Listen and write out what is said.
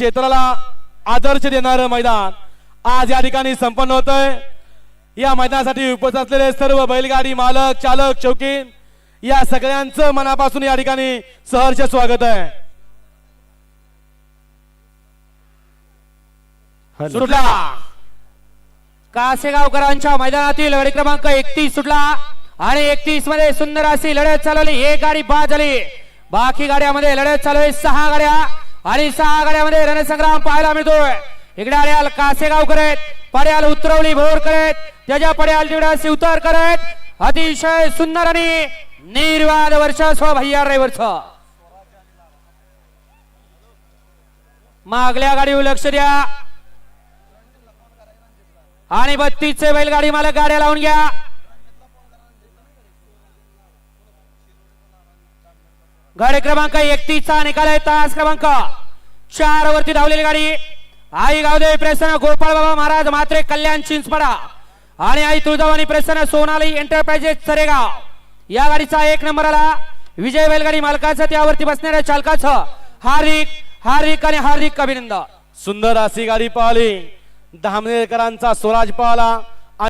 क्षेत्राला आदर्श देणारं मैदान आज या ठिकाणी संपन्न होत या मैदानासाठी उपस्थित असलेले सर्व बैलगाडी मालक चालक चौकीन या सगळ्यांचं मनापासून या ठिकाणी सहर्ष स्वागत आहे. सुटला. कासेगावकरांच्या मैदानातील गाडी क्रमांक एकतीस सुटला आणि एकतीसमध्ये सुंदर अशी लढत चालवली. एक गाडी बाद झाली. बाकी गाड्यामध्ये लढत चालू आहे. सहा गाड्या. आणि सहा आघाड्यामध्ये रणसंग्राम पाहायला मिळतोय. इकडे आल्याल कासेगावकर करेत पड्याल उतरवली भोर करत त्याच्या पड्याल तिकडे शिवतार करत अतिशय सुंदर आणि निर्वाद वर्ष भैया ड्रायव्हरच मागल्या गाडीवर लक्ष द्या. आणि बत्तीसचे बैलगाडी मालक गाड्या लावून घ्या. गाडी क्रमांक एकतीसचा निकाल आहे. तास क्रमांक चार वरती धावलेली गाडी. आई गावदेवी प्रसन्न गोपाळ बाबा महाराज मात्रे कल्याण चिंचपडा. आणि आई तुळजावानी प्रसन्न सोनाली एंटरप्राइजेस सरेगाव. या गाडीचा एक नंबर आला. विजय बैलगाडी मालकाचं त्यावरती बसणाऱ्या चालकाचं हार्दिक हार्दिक आणि हार्दिक अभिनंदन. सुंदर अशी गाडी पाहिली. धामनेकरांचा स्वराज पाहला.